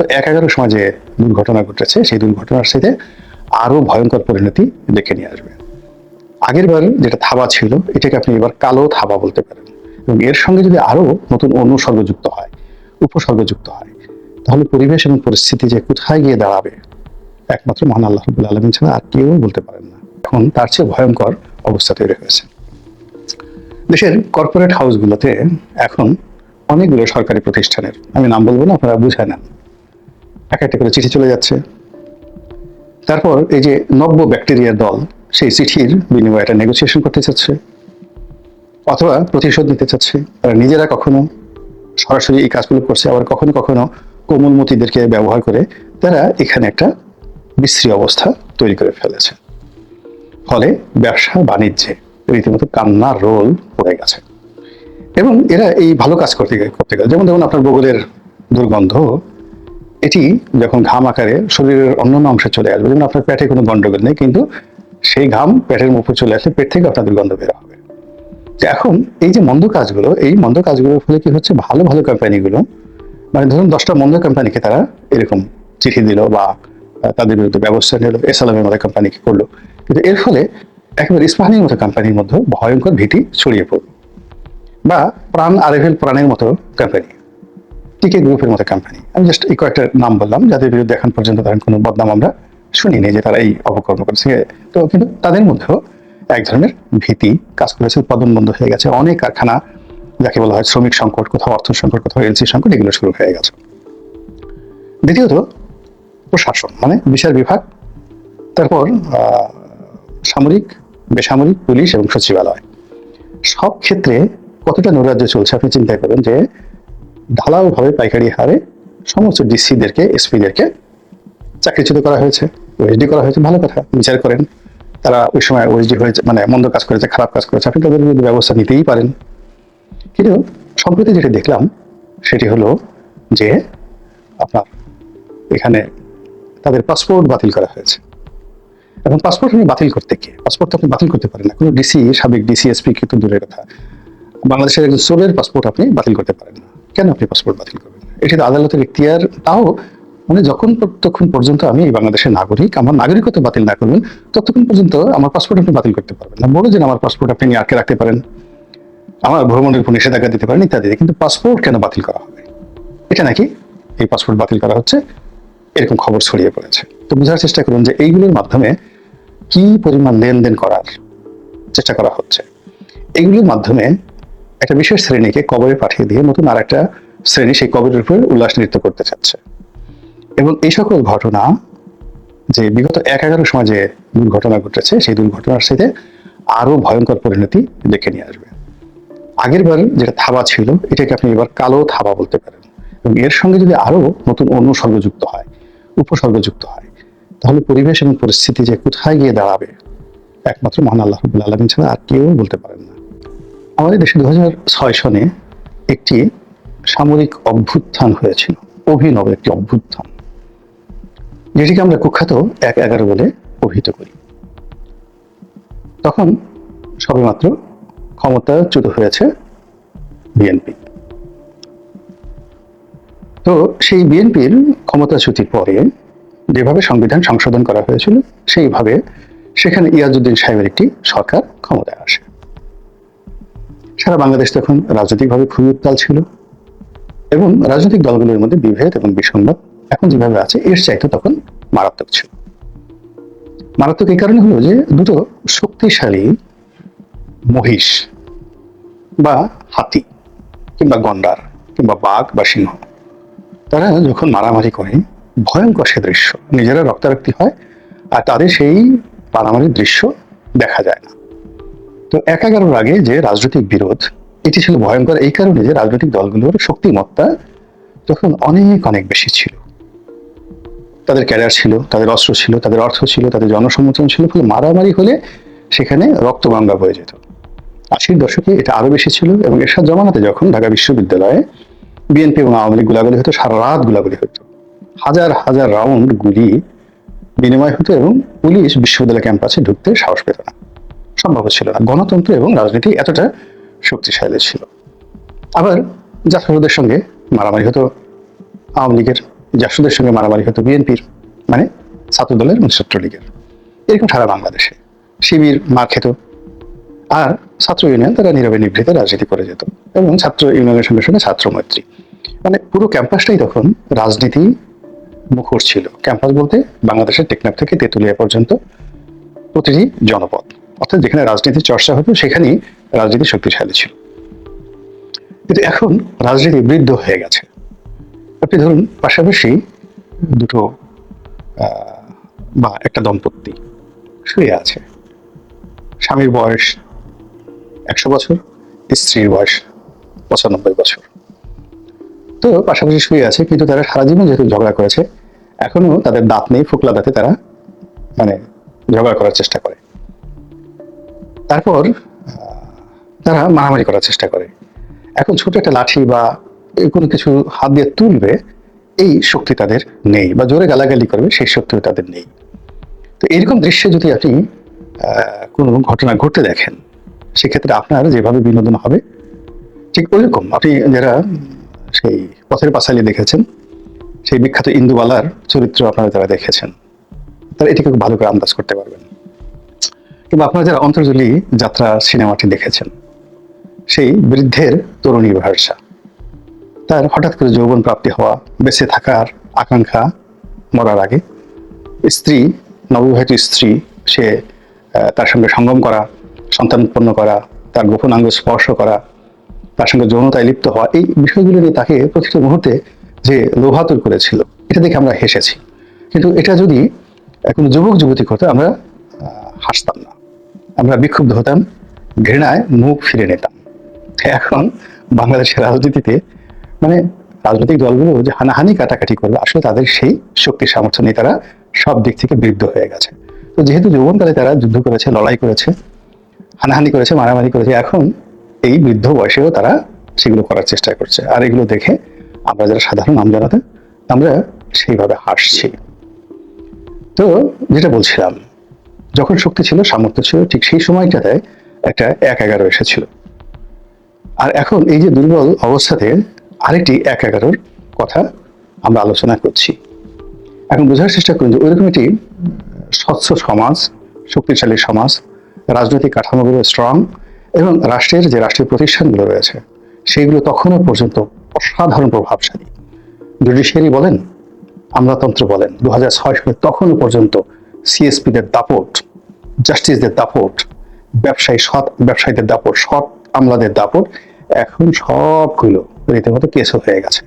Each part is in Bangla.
বিগত এক এগারো সময় যে দুর্ঘটনা ঘটেছে, সেই দুর্ঘটনার সাথে আরও ভয়ঙ্কর পরিণতি দেখে নিয়ে আসবে। আগের বার যেটা থাবা ছিল, এটাকে আপনি এবার কালো থাবা বলতে পারেন। এবং এর সঙ্গে যদি আরও নতুন অনুসর্গ যুক্ত হয় উপসর্গ যুক্ত হয়, তাহলে পরিবেশ এবং পরিস্থিতি যে কোথায় গিয়ে দাঁড়াবে, একমাত্র মহান আল্লাহ রবুল আলমিন ছাড়া আর কেউ বলতে পারেন না। এখন তার চেয়ে ভয়ঙ্কর অবস্থা তৈরি হয়েছে। দেশের কর্পোরেট হাউসগুলোতে এখন অনেকগুলো সরকারি প্রতিষ্ঠানের, আমি নাম বলব না, আপনারা বুঝে নেন। এক একটা করে চিঠি চলে যাচ্ছে। তারপর এই যে নব্য ব্যাকটেরিয়ার দল, সেই চিঠির বিনিময়ে একটা নেগোসিয়েশন করতে চাচ্ছে অথবা প্রতিশোধ নিতে চাচ্ছে। তারা নিজেরা কখনো সরাসরি এই কাজগুলো করছে, আবার কখনো কখনো কোমলমতিদেরকে ব্যবহার করে তারা এখানে একটা বিশ্রী অবস্থা তৈরি করে ফেলেছে। ফলে ব্যবসা বাণিজ্যে রীতিমতো কান্নার রোল পড়ে গেছে। এবং এরা এই ভালো কাজ করতে করতে গেলে। যেমন যেমন আপনার বগলের দুর্গন্ধ এটি যখন ঘাম আকারে শরীরের অন্যান্য অংশে চলে আসবে, যেমন আপনার পেটে কোনো গন্ডগোল নেই, কিন্তু সেই ঘাম পেটের মুখে চলে আসলে পেট থেকে আপনার দুর্গন্ধ বের হবে। এখন এই যে মন্দ কাজগুলো, এই মন্দ কাজগুলোর ফলে কি হচ্ছে? ভালো ভালো কোম্পানিগুলো মানে ধরুন দশটা মন্দ কোম্পানিকে তারা এরকম চিঠি দিল বা তাদের বিরুদ্ধে ব্যবস্থা নিল এসএলএমের মতো কোম্পানিকে করল। কিন্তু এর ফলে একেবারে ইস্পাহানির মতো কোম্পানির মধ্যে ভয়ঙ্কর ভীতি ছড়িয়ে পড়ল। বা প্রাণ আরেভেল প্রাণের মতো কোম্পানি। টিকে গ্রুপের মতো কোম্পানি আমি জাস্ট এই কয়েকটা নাম বললাম, যাদের বিরুদ্ধে এখন পর্যন্ত ধরেন কোনো বদনাম আমরা শুনিনি যে তারা এই অপকর্ম করেছে। তো কিন্তু তাদের মধ্যেও এক ধরনের ভীতি কাজ করেছে, উৎপাদন বন্ধ হয়ে গেছে। অনেক কারখানা, যাকে বলা হয় শ্রমিক সংকট, কোথাও অর্থ সংকট, কোথাও এলসি সংকট, এগুলো শুরু হয়ে গেছে। দ্বিতীয়ত, প্রশাসন মানে বিচার বিভাগ, তারপর সামরিক, বেসামরিক, পুলিশ এবং সচিবালয়। সব ক্ষেত্রে কতটা নৈরাজ্য চলছে আপনি চিন্তা করেন যে ঢালাওভাবে পাইকারি হারে সমস্ত ডিসিদেরকে এসপিদেরকে চাকরিচ্যুত করা হয়েছে, ওএসডি করা হয়েছে, ভালো কথা, বিচার করেন। তারা ওই সময় ওএসডি হয়েছে মানে মন্দ কাজ করেছে, খারাপ কাজ করেছে, আপনি তাদের বিরুদ্ধে ব্যবস্থা নিতেই পারেন। কিন্তু সম্প্রতি যেটা দেখলাম, সেটি হলো যে আপনার এখানে তাদের পাসপোর্ট বাতিল করা হয়েছে। এখন পাসপোর্ট আপনি বাতিল করতে কি পাসপোর্ট আপনি বাতিল করতে পারেন না, কোনো ডিসি, সাবেক ডিসি, এসপি, কিন্তু দূরের কথা। বাংলাদেশের একজন চোরের পাসপোর্ট আপনি বাতিল করতে পারেন না। কেন আপনি পাসপোর্ট বাতিল করবেন? এটি আদালতের ইখতিয়ার। তাও মানে যখন ততক্ষণ পর্যন্ত আমি এই বাংলাদেশের নাগরিক, আমার নাগরিকত্ব বাতিল না করবেন, ততক্ষণ পর্যন্ত আমার পাসপোর্ট আপনি বাতিল করতে পারবেন না। বড় যে আমার পাসপোর্ট আপনি আটকে রাখতে পারেন, আমার ভ্রমণের উপর নিষেধাজ্ঞা দিতে পারেন ইত্যাদি। কিন্তু পাসপোর্ট কেন বাতিল করা হবে? এটা নাকি এই পাসপোর্ট বাতিল করা হচ্ছে, এরকম খবর ছড়িয়ে পড়েছে। তো বোঝার চেষ্টা করুন যে এইগুলোর মাধ্যমে কি পরিমাণ লেনদেন করার চেষ্টা করা হচ্ছে। এগুলির মাধ্যমে একটা বিশেষ শ্রেণীকে কবরে পাঠিয়ে দিয়ে নতুন আর একটা শ্রেণি সেই কবরের উপর উল্লাস নৃত্য করতে চাচ্ছে। এবং এই সকল ঘটনা যে বিগত এক এগারো সময় যে দুর্ঘটনা ঘটেছে, সেই দুর্ঘটনার সাথে আরও ভয়ঙ্কর পরিণতি দেখে নিয়ে আসবে। আগের বার যেটা থাবা ছিল, এটাকে আপনি এবার কালো থাবা বলতে পারেন। এবং এর সঙ্গে যদি আরও নতুন অনুসর্গ যুক্ত হয়, উপসর্গ যুক্ত হয়, তাহলে পরিবেশ এবং পরিস্থিতি যে কোথায় গিয়ে দাঁড়াবে, একমাত্র মহান আল্লাহ আলমিন ছাড়া আর কেউ বলতে পারেন না। আমাদের দেশে দু ছয় সনে একটি সামরিক অভ্যুত্থান হয়েছিল, অভিনব একটি অভ্যুত্থান, যেটিকে আমরা কুখ্যাত এক এগারো বলে অভিহিত করি। তখন সবেমাত্র ক্ষমতাচ্যুত হয়েছে বিএনপি। তো সেই বিএনপির ক্ষমতাচ্যুতির পরে যেভাবে সংবিধান সংশোধন করা হয়েছিল, সেইভাবে সেখানে ইয়াজউদ্দিন সাহেবের একটি সরকার ক্ষমতায় আসে। সারা বাংলাদেশ তখন রাজনৈতিকভাবে খুবই উত্তাল ছিল। এবং রাজনৈতিক দলগুলোর মধ্যে বিভেদ এবং বিসংবাদ এখন যেভাবে আছে, এর চাইতে তখন মারাত্মক ছিল। মারাত্মক এই কারণে হলো যে দুটো শক্তিশালী মহিষ বা হাতি কিংবা গন্ডার কিংবা বাঘ বা সিংহ, তারা যখন মারামারি করে, ভয়ঙ্কর সে দৃশ্য, নিজেরা রক্তারক্তি হয় আর তাদের সেই মারামারির দৃশ্য দেখা যায় না। তো এক এগারোর আগে যে রাজনৈতিক বিরোধ, এটি ছিল ভয়ঙ্কর এই কারণে যে রাজনৈতিক দলগুলোর শক্তিমত্তা তখন অনেক অনেক বেশি ছিল। তাদের ক্যারিয়ার ছিল, তাদের অস্ত্র ছিল, তাদের অর্থ ছিল, তাদের জনসমর্থন ছিল, ফলে মারামারি হলে সেখানে রক্তগঙ্গা বয়ে যেত। আশির দশকে এটা আরও বেশি ছিল এবং এরশাদ জমানাতে যখন ঢাকা বিশ্ববিদ্যালয়ে বিএনপি এবং আওয়ামী লীগ গোলাগুলি হতো, সারা রাত গোলাগুলি হতো। হাজার হাজার রাউন্ড গুলি বিনিময় হতো এবং পুলিশ বিশ্ববিদ্যালয় ক্যাম্পাসে ঢুকতে সাহস পেত না। সম্ভব ছিল না। গণতন্ত্র এবং রাজনীতি এতটা শক্তিশালী ছিল। আবার জাফরদের সঙ্গে মারামারি হতো। আওয়ামী লীগের জাসুদের সঙ্গে মারামারি হতো বিএনপির মানে ছাত্র দলের এবং ছাত্রলীগের। এরকম সারা বাংলাদেশে শিবির মা খেত। আর ছাত্র ইউনিয়ন তারা নীরবে নিভৃতে রাজনীতি করে যেত এবং ছাত্র ইউনিয়নের সঙ্গে সঙ্গে ছাত্র মৈত্রী। মানে পুরো ক্যাম্পাসটাই তখন রাজনীতি মুখর ছিল। ক্যাম্পাস বলতে বাংলাদেশের টেকনাফ থেকে তেঁতুলিয়া পর্যন্ত প্রতিটি জনপদ। অর্থাৎ যেখানে রাজনীতির চর্চা হতো, সেখানেই রাজনীতি শক্তিশালী ছিল। কিন্তু এখন রাজনীতি বৃদ্ধ হয়ে গেছে। আপনি ধরুন, পাশাপাশি দুটো বা একটা দম্পতি শুয়ে আছে। স্বামীর বয়স একশো বছর, স্ত্রীর বয়স পঁচানব্বই বছর। তো পাশাপাশি শুয়ে আছে, কিন্তু তারা সারা জীবন যেহেতু ঝগড়া করেছে, এখনও তাদের দাঁত নেই, ফুকলা দাঁতে তারা মানে ঝগড়া করার চেষ্টা করে। তারপর তারা মারামারি করার চেষ্টা করে। এখন ছোট একটা লাঠি বা কোনো কিছু হাত দিয়ে তুলবে, এই শক্তি তাদের নেই বা জোরে গালাগালি করবে, সেই শক্তিও তাদের নেই। তো এইরকম দৃশ্যে যদি আপনি কোনো ঘটনা ঘটতে দেখেন, সেক্ষেত্রে আপনার যেভাবে বিনোদন হবে, ঠিক ওইরকম। আপনি যারা সেই পথের পাঁচালী দেখেছেন, সেই বিখ্যাত ইন্দুবালার চরিত্র আপনারা যারা দেখেছেন, তারা এটিকে ভালো করে আন্দাজ করতে পারবেন। কিংবা আপনারা যারা অন্তর্জলি যাত্রা সিনেমাটি দেখেছেন, সেই বৃদ্ধের তরুণী ভাষা। তার হঠাৎ করে যৌবন প্রাপ্তি হওয়া, বেঁচে থাকার আকাঙ্ক্ষা মরার আগে স্ত্রী, নববিবাহিত স্ত্রী, সে তার সঙ্গে সঙ্গম করা, সন্তান উৎপন্ন করা, তার গোপন অঙ্গ স্পর্শ করা, তার সঙ্গে যৌনতায় লিপ্ত হওয়া, এই বিষয়গুলো নিয়ে তাকে প্রতিটি মুহূর্তে যে লোভাতুর করেছিল, এটা দেখে আমরা হেসেছি। কিন্তু এটা যদি কোনো যুবক যুবতী করতো আমরা হাসতাম না। আমরা বিক্ষুব্ধ হতাম, ঘৃণায় মুখ ফিরে নিতাম। এখন বাংলাদেশের রাজনীতিতে মানে রাজনৈতিক দলগুলো যে হানাহানি কাটাকাটি করবে, আসলে তাদের সেই শক্তি সামর্থ্য নিয়ে তারা সব দিক থেকে বৃদ্ধ হয়ে গেছে। তো যেহেতু যৌবনকালে তারা যুদ্ধ করেছে, লড়াই করেছে, হানাহানি করেছে, মারামারি করেছে, এখন এই বৃদ্ধ বয়সেও তারা সেগুলো করার চেষ্টা করছে। আর এগুলো দেখে আমরা যারা সাধারণ নাম আমজনতা আমরা সেইভাবে হাসছি। তো যেটা বলছিলাম যখন শক্তি ছিল, সামর্থ্য ছিল, ঠিক সেই সময়টাতে একটা এক এগারো এসেছিল। আর এখন এই যে দুর্বল অবস্থাতে আরেকটি এক এগারোর কথা আমরা আলোচনা করছি। এখন বোঝার চেষ্টা করুন যে ওইরকম একটি স্বচ্ছ সমাজ, শক্তিশালী সমাজ, রাজনৈতিক কাঠামোগুলো স্ট্রং এবং রাষ্ট্রের যে রাষ্ট্রীয় প্রতিষ্ঠানগুলো রয়েছে সেইগুলো তখনও পর্যন্ত অসাধারণ প্রভাবশালী। জুডিশিয়ারি বলেন, আমলাতন্ত্র বলেন দু হাজার ছয় সালে তখনও পর্যন্ত সিএসপিদের দাপট, জাস্টিসদের দাপট, ব্যবসায়ী সৎ, ব্যবসায়ীদের দাপট, সৎ আমলাদের দাপট, এখন সবগুলো রীতিমতো কেসও হয়ে গেছে।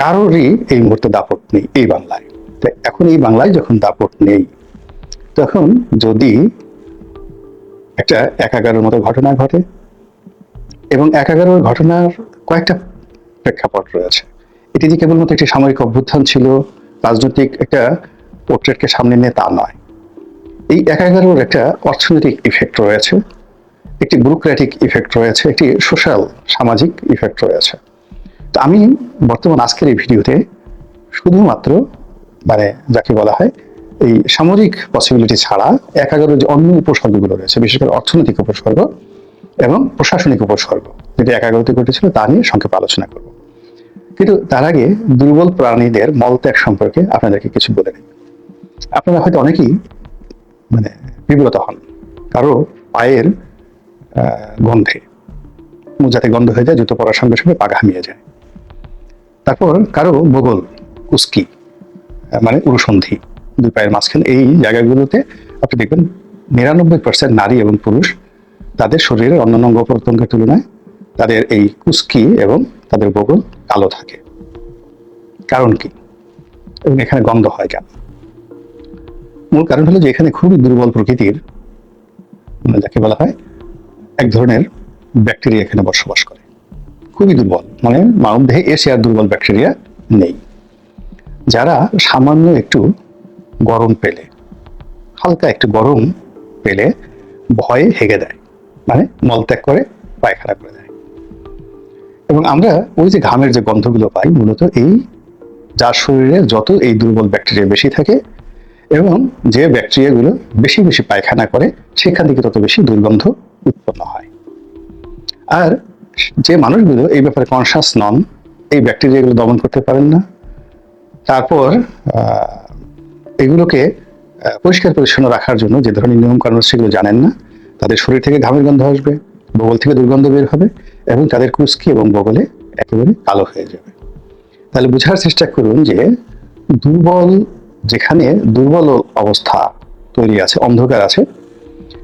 কারোরই এই মুহূর্তে দাপট নেই এই বাংলায়। এখন এই বাংলায় যখন দাপট নেই, তখন যদি একটা এক এগারোর মতো ঘটনা ঘটে, এবং এক এগারোর ঘটনার কয়েকটা প্রেক্ষাপট রয়েছে। এটি যে কেবলমাত্র একটি সামরিক অভ্যুত্থান ছিল, রাজনৈতিক একটা পোর্ট্রেটকে সামনে নিয়ে তা নয়। এই এক এগারোর একটা অর্থনৈতিক ইফেক্ট রয়েছে, একটি ব্যুরোক্রেটিক ইফেক্ট রয়েছে, একটি সোশ্যাল সামাজিক ইফেক্ট রয়েছে। তো আমি বর্তমান আজকের এই ভিডিওতে শুধুমাত্র মানে যাকে বলা হয়, এই সামরিক পসিবিলিটি ছাড়া এক এগারো যে অন্য উপসর্গগুলো রয়েছে, বিশেষ করে অর্থনৈতিক উপসর্গ এবং প্রশাসনিক উপসর্গ, যেটি এক এগারোতে ঘটেছিল, তা নিয়ে সংক্ষেপে আলোচনা করব। কিন্তু তার আগে দুর্বল প্রাণীদের মলত্যাগ সম্পর্কে আপনাদেরকে কিছু বলে নিই। আপনারা হয়তো অনেকেই মানে বিব্রত হন। কারও পায়ের গন্ধে। মোজাতে গন্ধ হয়ে যায়, জুতো পরার সঙ্গে সঙ্গে পা ঘামিয়ে যায়। তারপর কারও বগল, কুস্কি মানে উরুসন্ধি দুই পায়ের মাঝখানে, এই জায়গাগুলোতে আপনি দেখবেন নিরানব্বই পার্সেন্ট নারী এবং পুরুষ তাদের শরীরের অন্যান্য অঙ্গ প্রত্যঙ্গের তুলনায় তাদের এই কুস্কি এবং তাদের বগল কালো থাকে। কারণ কি? এবং এখানে গন্ধ হয় কেন? মূল কারণ হলো যে এখানে খুবই দুর্বল প্রকৃতির মানে যাকে বলা হয়, এক ধরনের ব্যাকটেরিয়া এখানে বসবাস করে। খুবই দুর্বল মানে মানব দেহে এসে আর দুর্বল ব্যাকটেরিয়া নেই। যারা সামান্য একটু গরম পেলে, হালকা একটু গরম পেলে ভয়ে হেগে দেয় মানে মলত্যাগ করে পায়খানা করে দেয়। এবং আমরা ওই যে ঘামের যে গন্ধগুলো পাই, মূলত এই, যার শরীরে যত এই দুর্বল ব্যাকটেরিয়া বেশি থাকে এবং যে ব্যাকটেরিয়াগুলো বেশি বেশি পায়খানা করে, সেখান থেকে তত বেশি দুর্গন্ধ উৎপন্ন হয়। আর যে মানুষগুলো এই ব্যাপারে কনসাস নন, এই ব্যাকটেরিয়াগুলো দমন করতে পারেন না। তারপর এগুলোকে পরিষ্কার পরিচ্ছন্ন রাখার জন্য যে ধরনের নিয়ম কানুন সেগুলো জানেন না। তাদের শরীর থেকে ঘামের গন্ধ আসবে, বগল থেকে দুর্গন্ধ বের হবে এবং তাদের কুস্কি এবং বগলে একেবারে কালো হয়ে যাবে। তাহলে বোঝার চেষ্টা করুন যে দুর্বল যেখানে দুর্বল অবস্থা তৈরি আছে, অন্ধকার আছে,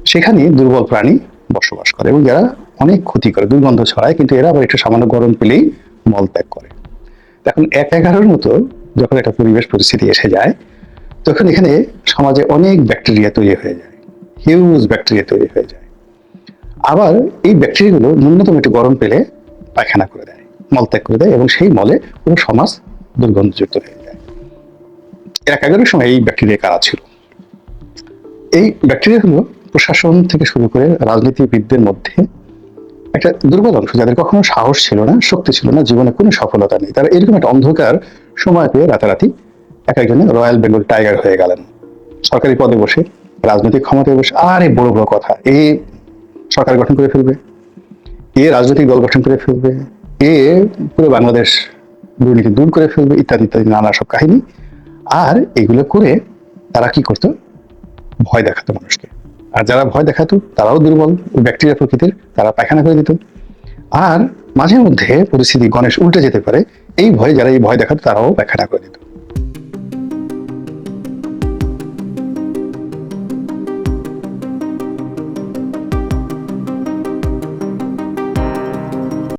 সেখানে দুর্বল প্রাণী বসবাস করে এবং এরা অনেক ক্ষতি করে, দুর্গন্ধ ছড়ায়, কিন্তু এরা আবার একটু সামান্য গরম পেলেই মল ত্যাগ করে। এখন এক এগারোর মতো যখন একটা পরিবেশ পরিস্থিতি এসে যায়, তখন এখানে সমাজে অনেক ব্যাকটেরিয়া তৈরি হয়ে যায়, হিউজ ব্যাকটেরিয়া তৈরি হয়ে যায়। আবার এই ব্যাকটেরিয়াগুলো ন্যূনতম একটু গরম পেলে পায়খানা করে দেয় মলত্যাগ করে দেয় এবং সেই মলে পুরো সমাজ দুর্গন্ধযুক্ত হয়ে যায় এক এগারোর সময় এই ব্যাকটেরিয়া কারা ছিল? এই ব্যাকটেরিয়াগুলো প্রশাসন থেকে শুরু করে রাজনীতিবিদদের মধ্যে একটা দুর্বল অংশ যাদের কখনো সাহস ছিল না, শক্তি ছিল না, জীবনে কোনো সফলতা নেই। তারা এরকম একটা অন্ধকার সময় পেয়ে রাতারাতি এক একজনে রয়্যাল বেঙ্গল টাইগার হয়ে গেলেন। সরকারি পদে বসে, রাজনৈতিক ক্ষমতায় বসে, আরে বড় বড় কথা, এ সরকার গঠন করে ফেলবে, এ রাজনৈতিক দল গঠন করে ফেলবে, এ পুরো বাংলাদেশ দুর্নীতি দূর করে ফেলবে, ইত্যাদি ইত্যাদি, নানা সব কাহিনী। আর এগুলো করে তারা কি করতো? ভয় দেখাতো মানুষকে। আর যারা ভয় দেখাতো, তারাও দুর্বল। ব্যাকটেরিয়া প্রকৃতির, তারা পায়খানা করে দিত। আর মাঝে মধ্যে পরিস্থিতি গণেশ উল্টে যেতে পারে। এই ভয়ে, যারা এই ভয় দেখাতো, তারাও পায়খানা করে দিত।